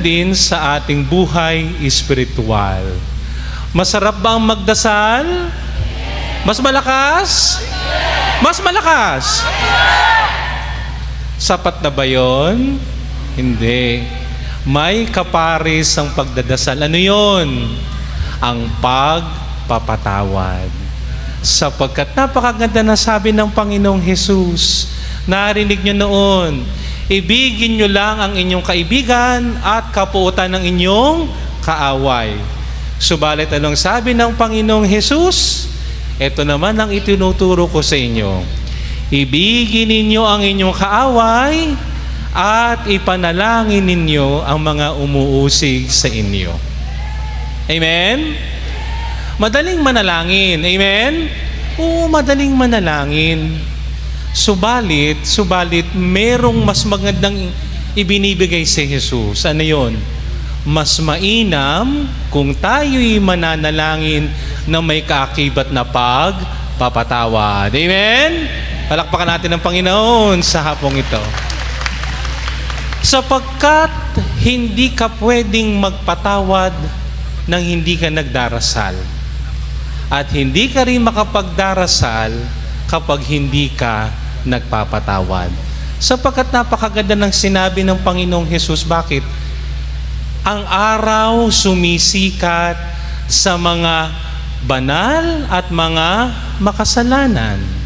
din sa ating buhay espiritual. Masarap ba ang magdasal? Mas malakas? Mas malakas? Sapat na ba yon? Hindi. May kaparis ang pagdadasal. Ano yon? Ang pagpapatawad. Sapagkat napakaganda na sabi ng Panginoong Jesus, narinig nyo noon, ibigin nyo lang ang inyong kaibigan at kapuutan ng inyong kaaway. Subalit anong sabi ng Panginoong Jesus? Ito naman ang itinuturo ko sa inyo. Ibigin ninyo ang inyong kaaway at ipanalangin ninyo ang mga umuusig sa inyo. Amen? Madaling manalangin. Amen? Oo, madaling manalangin. Subalit, subalit, merong mas magandang ibinibigay si Jesus. Ano yon? Mas mainam kung tayo'y mananalangin na may kaakibat na pagpapatawad. Amen? Palakpakan natin ang Panginoon sa hapong ito. Sapagkat hindi ka pwedeng magpatawad nang hindi ka nagdarasal. At hindi ka rin makapagdarasal kapag hindi ka nagpapatawad. Sapagkat napakaganda ng sinabi ng Panginoong Hesus. Bakit? Ang araw sumisikat sa mga banal at mga makasalanan